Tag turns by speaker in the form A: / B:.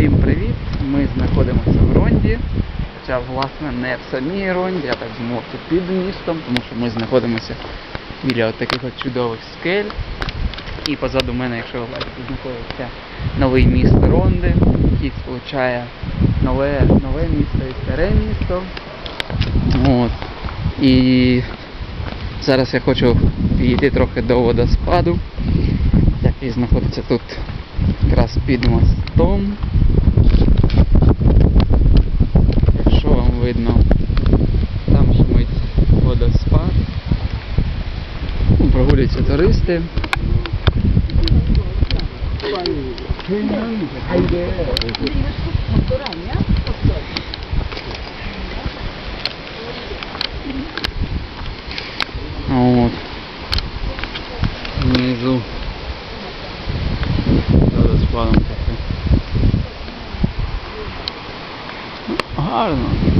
A: Всім привіт! Ми знаходимося в Ронді. Хоча, власне, не в самій Ронді, а так змовці під містом, тому що ми знаходимося біля от таких от чудових скель. І позаду мене, якщо ви бачите, знаходиться новий міст Ронди, який сполучає нове, нове місто і старе місто. От. І зараз я хочу підійти трохи до водоспаду, який знаходиться тут якраз під мостом. Прогулюються туристи. От. Внизу. Водоспадом таке. Ну, Гарно.